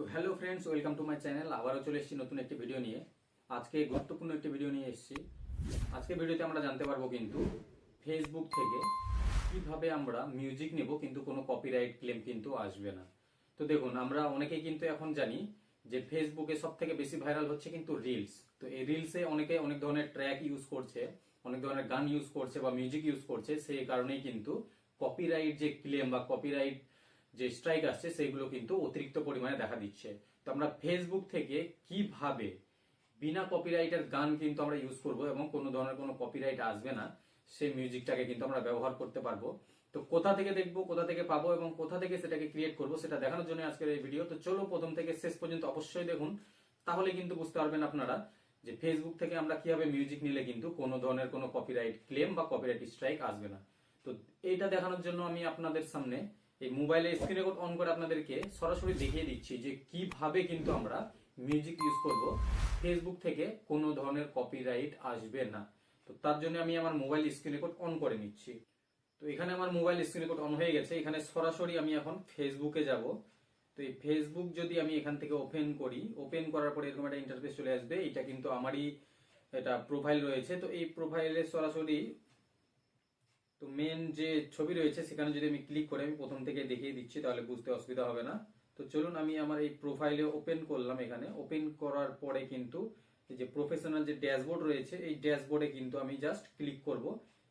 তো hello friends welcome to my channel আবারও চলে এসেছি নতুন একটি ভিডিও নিয়ে। আজকে গুরুত্বপূর্ণ একটি ভিডিও নিয়ে এসেছি। আজকে ভিডিওতে আমরা জানতে পারব কিন্তু ফেসবুক থেকে কীভাবে আমরা মিউজিক নেব, কিন্তু কোনো কপিরাইট ক্লেম কিন্তু আসবে না। তো দেখুন, আমরা অনেকেই কিন্তু এখন জানি যে ফেসবুকে সব থেকে বেশি ভাইরাল হচ্ছে কিন্তু রিলস তো এই রিলসে অনেকে অনেক ধরনের ট্র্যাক ইউজ করছে, অনেক ধরনের গান ইউজ করছে বা মিউজিক ইউজ করছে, সেই কারণেই কিন্তু কপিরাইট যে ক্লেম বা কপিরাইট যে স্ট্রাইক আসছে, সেগুলো কিন্তু অতিরিক্ত পরিমাণে দেখা দিচ্ছে। তো আমরা ফেসবুক থেকে কীভাবে বিনা কপিরাইটের গান কিন্তু আমরা ইউজ করব এবং কোনো ধরনের কোনো কপিরাইট আসবে না, সেই মিউজিকটাকে কিন্তু আমরা ব্যবহার করতে পারব। তো কোথা থেকে দেখব, কোথা থেকে পাবো এবং কোথা থেকে সেটাকে ক্রিয়েট করব, সেটা দেখানোর জন্য আজকের এই ভিডিও তো চলো প্রথম থেকে শেষ পর্যন্ত অবশ্যই দেখুন। তাহলে কিন্তু বুঝতে পারবেন আপনারা যে ফেসবুক থেকে আমরা কীভাবে মিউজিক নিলে কিন্তু কোনো ধরনের কোনো কপিরাইট ক্লেম বা কপিরাইট স্ট্রাইক আসবে না। তো এইটা দেখানোর জন্য আমি আপনাদের সামনে এই মোবাইলে স্ক্রিন রেকর্ড অন করে আপনাদেরকে সরাসরি দেখিয়ে দিচ্ছি যে কীভাবে কিন্তু আমরা মিউজিক ইউজ করব। ফেসবুক থেকে কোনো ধরনের কপিরাইট আসবে না। তো তার জন্য আমি আমার মোবাইল স্ক্রিন রেকর্ড অন করে নিচ্ছি। তো এখানে আমার মোবাইল স্ক্রিন রেকর্ড অন হয়ে গেছে। এখানে সরাসরি আমি এখন ফেসবুকে যাব। তো এই ফেসবুক যদি আমি এখান থেকে ওপেন করি ওপেন করার পরে এরকম একটা ইন্টারফেস চলে আসবে। এটা কিন্তু আমারই এটা প্রোফাইল রয়েছে। তো এই প্রোফাইলে সরাসরি তো মেন যে ছবি রয়েছে, সেখানে যদি আমি ক্লিক করে আমি প্রথম থেকে দেখিয়ে দিচ্ছি, তাহলে বুঝতে অসুবিধা হবে না। তো চলুন, আমি আমার এই প্রোফাইলে ওপেন করলাম এখানে। ওপেন করার পরে কিন্তু যে প্রফেশনাল যে ড্যাশবোর্ড রয়েছে, এই ড্যাশবোর্ডে কিন্তু আমি জাস্ট ক্লিক করব।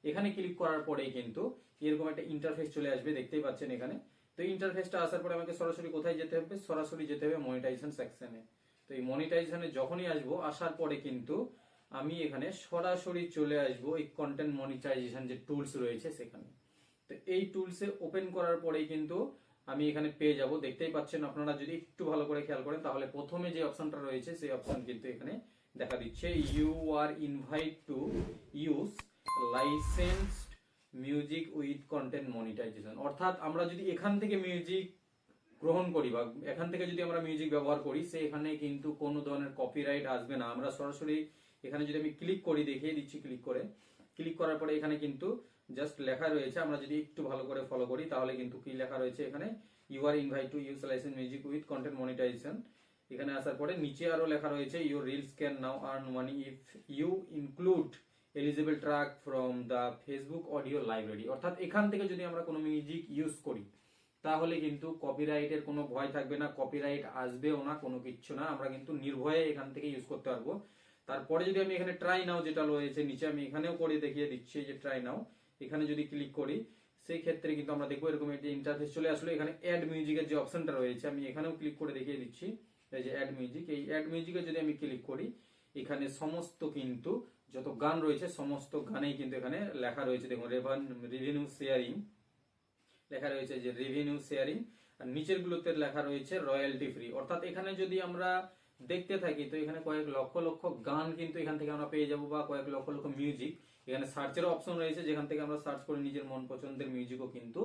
এখানে ক্লিক করার পরেই কিন্তু এরকম একটা ইন্টারফেস চলে আসবে, দেখতেই পাচ্ছেন এখানে। তো ইন্টারফেসটা আসার পরে আমাকে সরাসরি কোথায় যেতে হবে? সরাসরি যেতে হবে মনিটাইজেশন সেকশনে তো এই মনিটাইজেশনে যখনই আসব, আসার পরে কিন্তু আমি এখানে সরাসরি চলে আসব এই কন্টেন্ট মনিটাইজেশন যে টুলস রয়েছে সেখানে। তো এই টুলসে ওপেন করার পরেই কিন্তু আমি এখানে পেয়ে যাব। দেখতেই পাচ্ছেন আপনারা যদি একটু ভালো করে খেয়াল করেন, তাহলে প্রথমে যে অপশনটা রয়েছে, সেই অপশন কিন্তু এখানে দেখা দিচ্ছে। You are invite to use licensed music with content monetization অর্থাৎ আমরা যদি এখান থেকে মিউজিক গ্রহণ করি বা এখান থেকে যদি আমরা মিউজিক ব্যবহার করি, সেখানে কিন্তু কোনো ধরনের কপিরাইট আসবে না। আমরা সরাসরি এখানে যদি আমি ক্লিক করি, দেখিয়ে দিচ্ছি ক্লিক করে ক্লিক করার পরে এখানে কিন্তু জাস্ট লেখা রয়েছে, আমরা যদি একটু ভালো করে ফলো করি, তাহলে কিন্তু কি লেখা রয়েছে এখানে? You are invite to use license music with content monetization এখানে আসার পরে নিচে আরও লেখা রয়েছে your reels can now earn money if you include eligible track from the Facebook audio library অর্থাৎ এখান থেকে যদি আমরা কোনো মিউজিক ইউজ করি, তাহলে কিন্তু কপিরাইটের কোনো ভয় থাকবে না কপিরাইট আসবেও না, কোনো কিচ্ছু না। আমরা কিন্তু নির্ভয়ে এখান থেকে ইউজ করতে পারব। তারপরে যদি আমি এখানে ট্রাই নাও যেটা রয়েছে, নিচে আমি এখানেও করে দেখিয়ে দিচ্ছি যে ট্রাই নাও এখানে যদি ক্লিক করি, সেই ক্ষেত্রে কিন্তু আমরা দেখব এরকম একটি ইন্টারফেস চলে আসলো। এখানে অ্যাড মিউজিকের যে অপশনটা রয়েছে, আমি এখানেও ক্লিক করে দেখিয়ে দিচ্ছি। এই যে অ্যাড মিউজিক এই অ্যাড মিউজিকে যদি আমি ক্লিক করি, এখানে সমস্ত কিন্তু যত গান রয়েছে, সমস্ত গানেই কিন্তু এখানে লেখা রয়েছে। দেখুন, রেভান, রেভিনিউ শেয়ারিং, লেখা রয়েছে যে রেভিনিউ শেয়ারিং, আর নিচের গুলোতে লেখা রয়েছে রয়্যালটি ফ্রি। অর্থাৎ এখানে যদি আমরা দেখতে থাকি, তো এখানে কয়েক লক্ষ লক্ষ গান কিন্তু এখান থেকে আমরা পেয়ে যাব বা কয়েক লক্ষ লক্ষ মিউজিক এখানে সার্চের অপশন রয়েছে, যেখান থেকে আমরা সার্চ করে নিজের মন পছন্দের মিউজিকও কিন্তু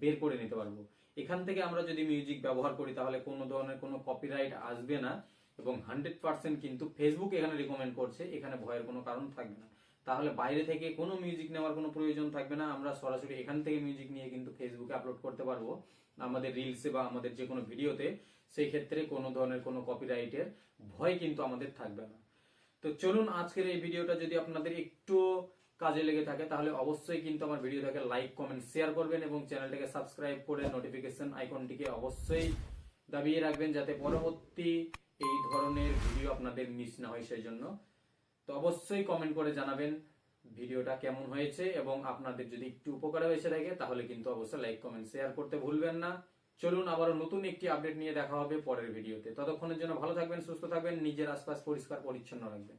বের করে নিতে পারব। এখান থেকে আমরা যদি মিউজিক ব্যবহার করি, তাহলে কোনো ধরনের কোনো কপিরাইট আসবে না এবং হান্ড্রেড পার্সেন্ট কিন্তু ফেসবুক এখানে রিকমেন্ড করছে, এখানে ভয়ের কোনো কারণ থাকবে না। তাহলে বাইরে থেকে কোনো মিউজিক নেওয়ার কোনো প্রয়োজন থাকবে না। আমরা সরাসরি এখান থেকে মিউজিক নিয়ে কিন্তু ফেসবুকে আপলোড করতে পারব। আমাদের রিলসে বা আমাদের যে কোনো ভিডিওতে সেই ক্ষেত্রে কোনো ধরনের কোনো কপিরাইটের ভয় কিন্তু আমাদের থাকবে না। তো চলুন আজকের এই ভিডিওটা যদি আপনাদের একটু কাজে লেগে থাকে, তাহলে অবশ্যই কিন্তু আমার ভিডিওটাকে লাইক কমেন্ট শেয়ার করবেন এবং চ্যানেলটাকে সাবস্ক্রাইব করে নোটিফিকেশন আইকনটিকে অবশ্যই দাবিয়ে রাখবেন যাতে পরবর্তী এই ধরনের ভিডিও আপনাদের মিস না হয়, সেই জন্য। তো অবশ্যই কমেন্ট করে জানাবেন ভিডিওটা কেমন হয়েছে এবং আপনাদের যদি একটু উপকার হয়েছে থাকে, তাহলে কিন্তু অবশ্যই লাইক কমেন্ট শেয়ার করতে ভুলবেন না। চলুন আবারও নতুন একটি আপডেট নিয়ে দেখা হবে পরের ভিডিওতে। ততক্ষণের জন্য ভালো থাকবেন, সুস্থ থাকবেন, নিজের আশপাশ পরিষ্কার পরিচ্ছন্ন রাখবেন।